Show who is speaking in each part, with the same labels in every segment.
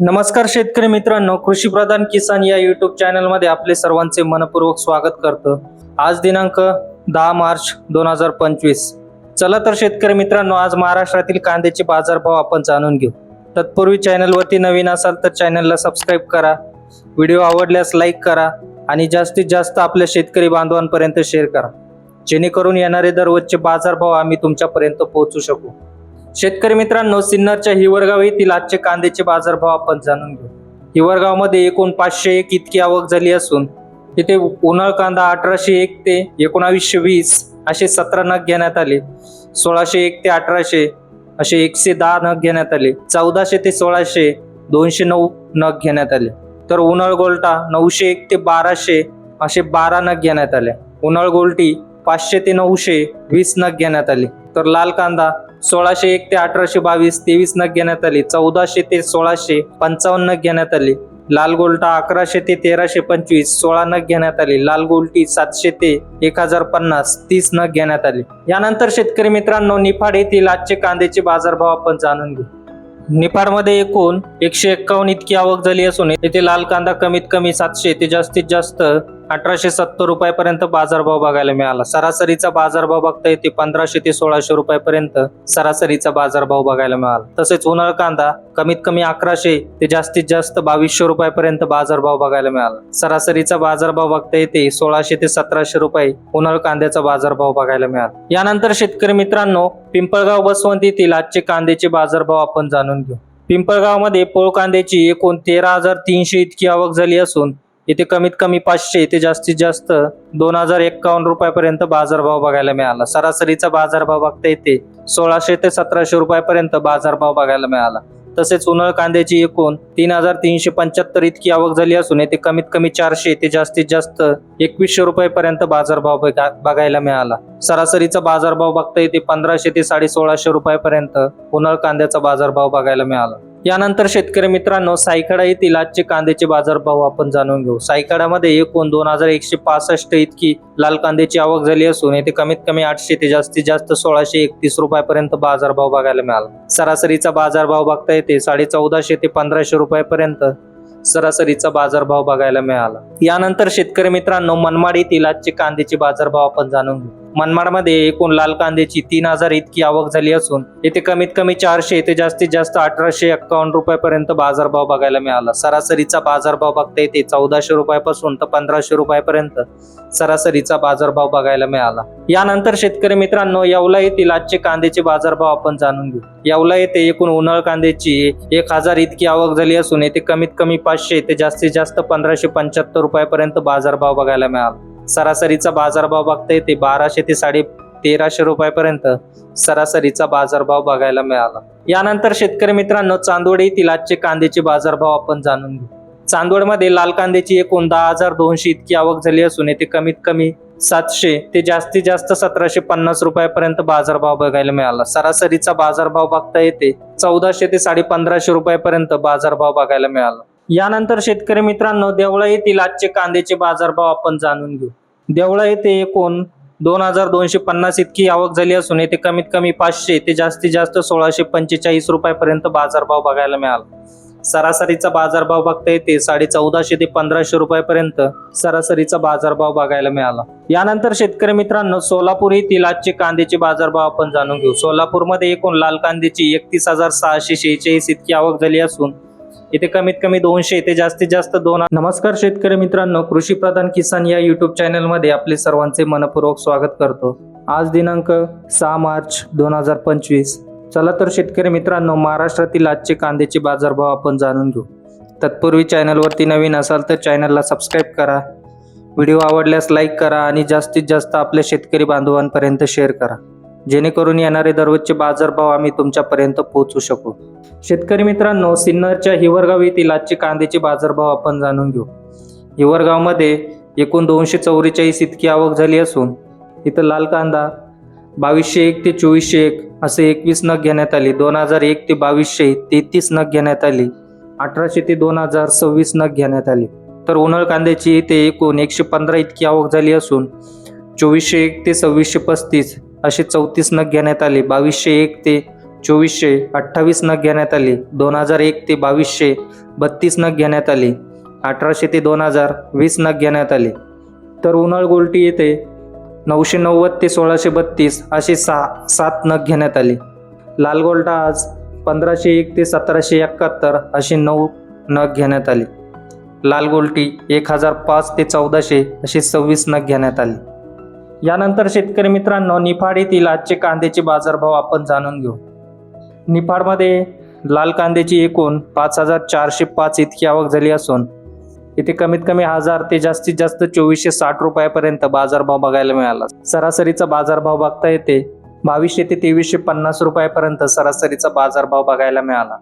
Speaker 1: नमस्कार शेतकरी मित्रांनो कृषी प्रधान किसान या युट्यूब चॅनलमध्ये आपले सर्वांचे मनपूर्वक स्वागत करतो. आज दिनांक दहा मार्च दोन हजार पंचवीस. चला तर शेतकरी मित्रांनो आज महाराष्ट्रातील कांद्याचे बाजारभाव आपण जाणून घेऊ. तत्पूर्वी चॅनलवरती नवीन असाल तर चॅनलला सबस्क्राईब करा. व्हिडिओ आवडल्यास लाईक करा आणि जास्तीत जास्त आपल्या शेतकरी बांधवांपर्यंत शेअर करा. जेणेकरून येणारे दररोजचे बाजारभाव आम्ही तुमच्यापर्यंत पोहोचू शकू. शेतकरी मित्रांनो सिन्नरच्या हिवरगाव येथील आजचे कांद्याचे बाजारभाव आपण जाणून घेऊ. हिवरगावमध्ये एकूण पाचशे एक इतकी आवक झाली असून तिथे उन्हाळ कांदा अठराशे एक ते एकोणावीसशे वीस असे सतरा नग घेण्यात आले. सोळाशे एक ते अठराशे असे एकशे दहा नग घेण्यात आले. चौदाशे ते सोळाशे दोनशे नऊ नग घेण्यात आले. तर उन्हाळ गोल्टा नऊशे एक ते बाराशे असे बारा नग घेण्यात आले. उन्हाळ गोल्टी पाचशे ते नऊशे वीस नग घेण्यात आले. तर लाल कांदा सोळाशे एक ते अठराशे बावीस तेवीस नग घेण्यात आली. चौदाशे ते सोळाशे पंचावन्न नग घेण्यात आली. लाल गोल्टा अकराशे ते तेराशे पंचवीस सोळा नग घेण्यात आली. लाल गोल्टी सातशे ते एक हजार पन्नास तीस नग घेण्यात आली. यानंतर शेतकरी मित्रांनो निफाड येथील आजचे कांद्याचे बाजारभाव आपण जाणून घेऊ. निफाडमध्ये एकूण एकशे एक्कावन्न इतकी आवक झाली असून येथे लाल कांदा कमीत कमी सातशे ते जास्तीत जास्त अठराशे सत्तर रुपयापर्यंत बाजारभाव बघायला मिळाला. सरासरीचा बाजारभाव बघता येते पंधराशे ते सोळाशे रुपयापर्यंत सरासरीचा बाजारभाव बघायला मिळाला. तसेच उन्हाळ कांदा कमीत कमी अकराशे ते जास्तीत जास्त बावीसशे रुपयापर्यंत बाजारभाव बघायला मिळाला. सरासरीचा बाजारभाव बघता येते सोळाशे ते सतराशे रुपये उन्हाळ कांद्याचा बाजारभाव बघायला मिळाला. यानंतर शेतकरी मित्रांनो पिंपळगाव बसवंत येथील आजचे कांद्याचे बाजारभाव आपण जाणून घेऊ. पिंपळगावमध्ये पोळ कांद्याची एकूण तेरा हजार तीनशे इतकी आवक झाली असून इथे कमीत कमी पाचशे ते जास्तीत जास्त दोन हजार एक्कावन्न रुपयापर्यंत बाजारभाव बघायला मिळाला. सरासरीचा बाजारभाव बघता येते सोळाशे ते सतराशे रुपयापर्यंत बाजारभाव बघायला मिळाला. तसेच उन्हाळ कांद्याची एकूण तीन हजार तीनशे पंच्याहत्तर इतकी आवक झाली असून येथे कमीत कमी चारशे ते जास्तीत जास्त एकवीसशे रुपयापर्यंत बाजारभाव बघा- बघायला मिळाला. सरासरीचा बाजारभाव बघता येते पंधराशे ते साडे सोळाशे रुपयापर्यंत उन्हाळ कांद्याचा बाजारभाव बघायला मिळाला. यानंतर शेतकरी मित्रांनो सायकडा येथील आजचे कांद्याचे बाजारभाव आपण जाणून घेऊ. सायकडामध्ये एकूण दोन हजार एकशे पासष्ट इतकी लाल कांद्याची आवक झाली असून येथे कमीत कमी आठशे ते जास्तीत जास्त सोळाशे एकतीस रुपयापर्यंत बाजारभाव बघायला मिळाला. सरासरीचा बाजारभाव बघता येते साडे चौदाशे ते पंधराशे रुपयापर्यंत सरासरीचा बाजारभाव बघायला मिळाला. यानंतर शेतकरी मित्रांनो मनमाड येथील आजचे कांद्याचे बाजारभाव आपण जाणून घेऊ. मनमाडमध्ये एकूण लाल कांद्याची तीन हजार इतकी आवक झाली असून येथे कमीत कमी चारशे ते जास्तीत जास्त अठराशे एक्कावन्न रुपयापर्यंत बाजारभाव बघायला मिळाला. सरासरीचा बाजारभाव बघता येते चौदाशे रुपयापासून तर पंधराशे रुपयापर्यंत सरासरीचा बाजारभाव बघायला मिळाला. यानंतर शेतकरी मित्रांनो येवला येथील आजचे कांद्याचे बाजारभाव आपण जाणून घेऊ. येवला येथे एकूण उन्हाळ कांद्याची एक हजार इतकी आवक झाली असून येथे कमीत कमी पाचशे ते जास्तीत जास्त पंधराशे पंच्याहत्तर रुपयापर्यंत बाजारभाव बघायला मिळाला. सरासरीचा बाजारभाव बघता येते बाराशे ते साडे तेराशे रुपयापर्यंत सरासरीचा बाजारभाव बघायला मिळाला. यानंतर शेतकरी मित्रांनो चांदोड येथील आजचे कांद्याचे बाजारभाव आपण जाणून घेऊ. चांदोडमध्ये लाल कांद्याची एकूण दहा हजार दोनशे इतकी आवक झाली असून येथे कमीत कमी सातशे ते जास्तीत जास्त सतराशे पन्नास रुपयापर्यंत बाजारभाव बघायला मिळाला. सरासरीचा बाजारभाव बघता येते चौदाशे ते साडे पंधराशे रुपयापर्यंत बाजारभाव बघायला मिळाला. यानंतर शेतकरी मित्रांनो देवळा येथील आजचे कांद्याचे बाजारभाव आपण जाणून घेऊ. देवळा येथे एकूण दोन हजार दोनशे पन्नास इतकी आवक झाली असून येथे कमीत कमी पाचशे ते जास्तीत जास्त सोळाशे पंचेचाळीस रुपयापर्यंत बाजारभाव बघायला मिळाला. सरासरीचा बाजारभाव बघता येते साडे चौदाशे ते पंधराशे रुपयापर्यंत सरासरीचा बाजारभाव बघायला मिळाला. यानंतर शेतकरी मित्रांनो सोलापूर येथील आजचे कांद्याचे बाजारभाव आपण जाणून घेऊ. सोलापूरमध्ये एकूण लाल कांद्याची एकतीस हजार सहाशे शेहेचाळीस इतकी आवक झाली असून इथे कमीत कमी दोनशे ते जास्तीत जास्त दोन नमस्कार शेतकरी मित्रांनो कृषी प्रधान किसान या युट्यूब चॅनलमध्ये आपले सर्वांचे मनपूर्वक स्वागत करतो. आज दिनांक सहा मार्च दोन हजार पंचवीस. चला तर शेतकरी मित्रांनो महाराष्ट्रातील आजचे कांद्याचे बाजारभाव आपण जाणून घेऊ. तत्पूर्वी चॅनलवरती नवीन असाल तर चॅनलला सबस्क्राईब करा. व्हिडिओ आवडल्यास लाईक करा आणि जास्तीत जास्त आपल्या शेतकरी बांधवांपर्यंत शेअर करा. जेणेकरून येणारे दररोजचे बाजारभाव आम्ही तुमच्यापर्यंत पोहोचू शकू. शेतकरी मित्रांनो सिन्नरच्या हिवरगाव येथील आजचे कांद्याचे बाजारभाव आपण जाणून घेऊ. हिवरगावमध्ये एकूण दोनशे चौवेचाळीस इतकी आवक झाली असून इथं लाल कांदा बावीसशे एक ते चोवीसशे एक असे एकवीस नग घेण्यात आली. दोन हजार एक ते बावीसशे तेहतीस नग घेण्यात आली. अठराशे ते दोन हजार सव्वीस नग घेण्यात आली. तर उन्हाळ कांद्याची इथे एकूण एकशे पंधरा इतकी आवक झाली असून चोवीसशे एक ते सव्वीसशे पस्तीस असे चौतीस नग घेण्यात आले. बावीसशे एक ते चोवीसशे अठ्ठावीस नग घेण्यात आली. दोन हजार एक ते बावीसशे बत्तीस नग घेण्यात आली. अठराशे ते दोन हजार वीस नग घेण्यात आली. तर उन्हाळ गोल्टी येथे नऊशे नव्वद ते सोळाशे बत्तीस असे सहा सात नग घेण्यात आले. लाल गोल्टा आज पंधराशे एक ते सतराशे एकाहत्तर असे नऊ नग घेण्यात आले. लाल गोल्टी एक हजार पाच ते चौदाशे असे सव्वीस नग घेण्यात आले. यानंतर शेतकरी मित्रांनो निफाड येथील आजचे कांद्याचे बाजारभाव आपण जाणून घेऊ. निफाडमध्ये लाल कांद्याची एकूण पाच हजार चारशे पाच इतकी आवक झाली असून इथे कमीत कमी हजार ते जास्तीत जास्त चोवीसशे साठ रुपयापर्यंत बाजारभाव बघायला मिळाला. सरासरीचा बाजारभाव बघता येते बावीसशे ते तेवीसशे पन्नास रुपयापर्यंत सरासरीचा बाजारभाव बघायला मिळाला.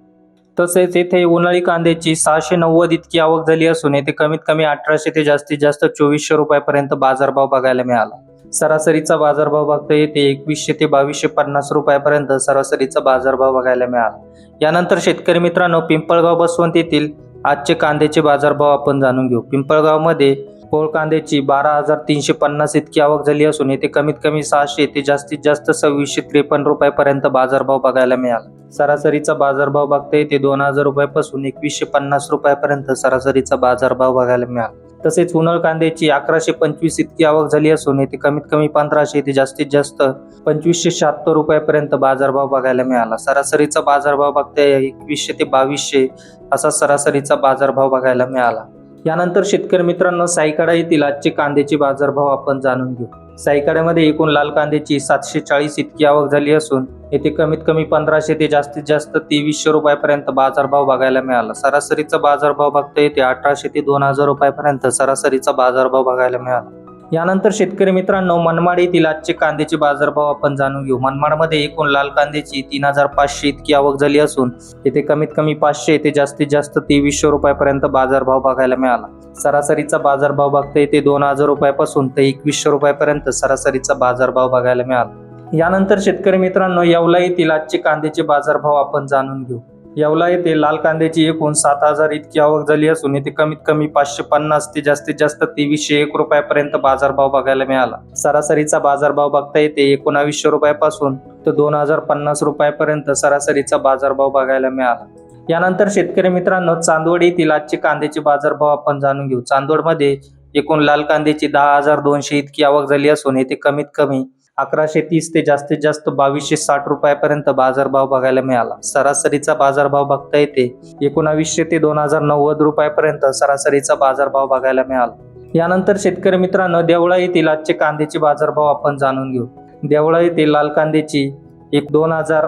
Speaker 1: तसेच येथे उन्हाळी कांद्याची सहाशे नव्वद इतकी आवक झाली असून येथे कमीत कमी अठराशे ते जास्तीत जास्त चोवीसशे रुपयापर्यंत बाजारभाव बघायला मिळाला. सरासरीचा बाजारभाव बघता येते. एकवीसशे ते बावीसशे पन्नास रुपयापर्यंत सरासरीचा बाजारभाव बघायला मिळाला. यानंतर शेतकरी मित्रांनो पिंपळगाव बसवंत येथील आजचे कांद्याचे बाजारभाव आपण जाणून घेऊ. पिंपळगावमध्ये पोळ कांद्याची बारा हजार तीनशे पन्नास इतकी आवक झाली असून येथे कमीत कमी सहाशे ते जास्तीत जास्त सव्वीसशे त्रेपन्न रुपयापर्यंत बाजारभाव बघायला मिळाला. सरासरीचा बाजारभाव बघता येते दोन हजार रुपयापासून एकवीसशे पन्नास रुपयापर्यंत सरासरीचा बाजारभाव बघायला मिळाला. तसेच उन्हाळ कांद्याची अकराशे पंचवीस इतकी आवक झाली असून येथे कमीत कमी पंधराशे ते जास्तीत जास्त पंचवीसशे शहात्तर रुपयापर्यंत बाजारभाव बघायला मिळाला. सरासरीचा बाजारभाव बघता एकवीसशे ते बावीसशे असा सरासरीचा बाजारभाव बघायला मिळाला. यानंतर शेतकरी मित्रांनो साईकडा येथील आजचे कांद्याचे बाजारभाव आपण जाणून घेऊ. साईकाड्यामध्ये एकूण लाल कांद्याची सातशे चाळीस इतकी आवक झाली असून येथे कमीत कमी पंधराशे ते जास्तीत जास्त तेवीसशे रुपयापर्यंत बाजारभाव बघायला मिळाला. सरासरीचा बाजारभाव बघता येते अठराशे ते दोन हजार रुपयापर्यंत सरासरीचा बाजारभाव बघायला मिळाला. यानंतर शेतकरी मित्रांनो मनमाड येथील आजचे कांद्याचे बाजारभाव आपण जाणून घेऊ. मनमाडमध्ये एकूण लाल कांद्याची तीन हजार पाचशे इतकी आवक झाली असून येथे कमीत कमी पाचशे ते जास्तीत जास्त तेवीसशे रुपयापर्यंत बाजारभाव बघायला मिळाला. सरासरीचा बाजारभाव बघता येते दोन हजार रुपयापासून ते एकवीसशे रुपयापर्यंत सरासरीचा बाजारभाव बघायला मिळाला. यानंतर शेतकरी मित्रांनो येवला येथील आजचे कांद्याचे बाजारभाव आपण जाणून घेऊ. येवला येथे लाल कांद्याची एकूण सात हजार इतकी आवक झाली असून येथे कमीत कमी पाचशे पन्नास ते जास्तीत जास्त तेवीसशे एक रुपयापर्यंत बाजारभाव बघायला मिळाला. सरासरीचा बाजारभाव बघता येते एकोणावीसशे रुपयापासून तर दोन हजार पन्नास रुपयापर्यंत सरासरीचा बाजारभाव बघायला मिळाला. यानंतर शेतकरी मित्रांनो चांदवड येथील आजचे कांद्याचे बाजारभाव आपण जाणून घेऊ. चांदवडमध्ये एकूण लाल कांद्याची दहा हजार दोनशे इतकी आवक झाली असून येथे कमीत कमी अकराशे तीस ते जास्तीत जास्त बावीसशे साठ रुपयापर्यंत बाजारभाव बघायला मिळाला. सरासरीचा बाजारभाव बघता येते. एकोणावीसशे ते दोन हजार नव्वद रुपयापर्यंत सरासरीचा बाजारभाव बघायला मिळाला. यानंतर शेतकरी मित्रांनो देवळा येथील आजचे कांद्याचे बाजारभाव आपण जाणून घेऊ. देवळा येथील लाल कांद्याची एक दोन हजार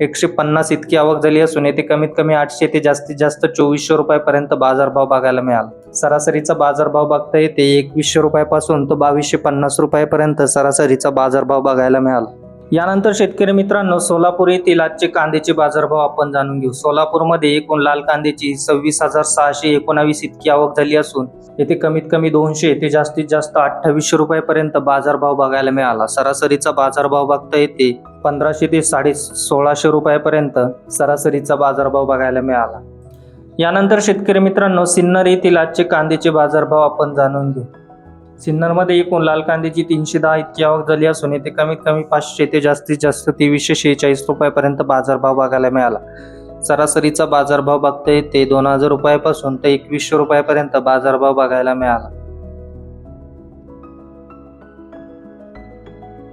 Speaker 1: एकशे पन्नास इतकी आवक झाली असून येथे कमीत कमी आठशे ते जास्तीत जास्त चोवीसशे रुपयापर्यंत बाजारभाव बघायला मिळाला. सरासरीचा बाजारभाव बघता येते एकवीसशे रुपयापासून तो बावीसशे पन्नास रुपयापर्यंत सरासरीचा बाजारभाव बघायला मिळाला. यानंतर शेतकरी मित्रांनो सोलापूर येथील आजचे कांद्याचे बाजारभाव आपण जाणून घेऊ. सोलापूरमध्ये एकूण लाल कांद्याची सव्वीस हजार सहाशे एकोणावीस इतकी आवक झाली असून येथे कमीत कमी दोनशे ते जास्तीत जास्त अठ्ठावीसशे रुपयापर्यंत बाजारभाव बघायला मिळाला. सरासरीचा बाजारभाव बघता येते पंधराशे ते साडे सोळाशे रुपयापर्यंत सरासरीचा बाजारभाव बघायला मिळाला. यानंतर शेतकरी मित्रांनो सिन्नर येथील आजचे कांद्याचे बाजारभाव आपण जाणून घेऊ. सिन्नरमध्ये एकूण लाल कांद्याची तीनशे दहा इतकी आवक झाली असून येथे कमीत कमी पाचशे ते जास्तीत जास्त तेवीसशे शेहेचाळीस रुपयापर्यंत बाजारभाव बघायला मिळाला. सरासरीचा बाजारभाव बघता येते दोन हजार रुपयापासून ते एकवीसशे रुपयापर्यंत बाजारभाव बघायला मिळाला.